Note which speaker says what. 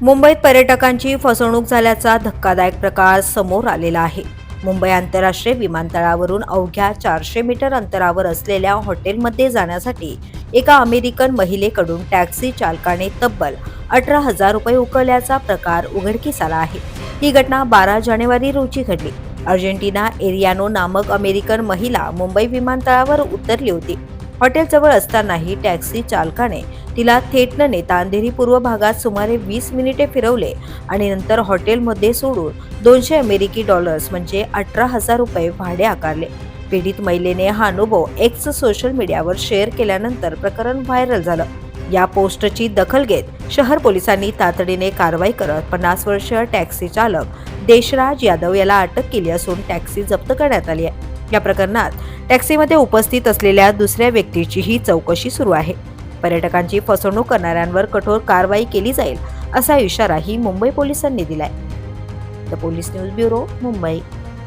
Speaker 1: मुंबईत पर्यटकांची फसवणूक झाल्याचा धक्कादायक प्रकार समोर आलेला आहे. मुंबई आंतरराष्ट्रीय विमानतळावरून अवघ्या चारशे मीटर अंतरावर असलेल्या हॉटेलमध्ये जाण्यासाठी एका अमेरिकन महिलेकडून टॅक्सी चालकाने तब्बल अठरा हजार रुपये उकळल्याचा प्रकार उघडकीस आला आहे. ही घटना बारा जानेवारी रोजी घडली. अर्जेंटिना एरियानो नामक अमेरिकन महिला मुंबई विमानतळावर उतरली होती. हॉटेलजवळ असतानाही टॅक्सी चालकाने तिला थेट न नेता अंधेरी पूर्व भागात सुमारे वीस मिनिटे फिरवले आणि नंतर हॉटेलमध्ये सोडून दोनशे अमेरिकी डॉलर्स म्हणजे अठरा हजार रुपये भाडे आकारले. पीडित महिलेने हा अनुभव एक्स सोशल मीडियावर शेअर केल्यानंतर प्रकरण व्हायरल झालं. या पोस्टची दखल घेत शहर पोलिसांनी तातडीने कारवाई करत पन्नास वर्षीय टॅक्सी चालक देशराज यादव याला अटक केली असून टॅक्सी जप्त करण्यात आली आहे. या प्रकरणात टॅक्सीमध्ये उपस्थित असलेल्या दुसऱ्या व्यक्तीचीही चौकशी सुरू आहे. पर्यटकांची फसवणूक करणाऱ्यांवर कठोर कारवाई केली जाईल असा इशाराही मुंबई पोलिसांनी दिलाय. The police news bureau Mumbai.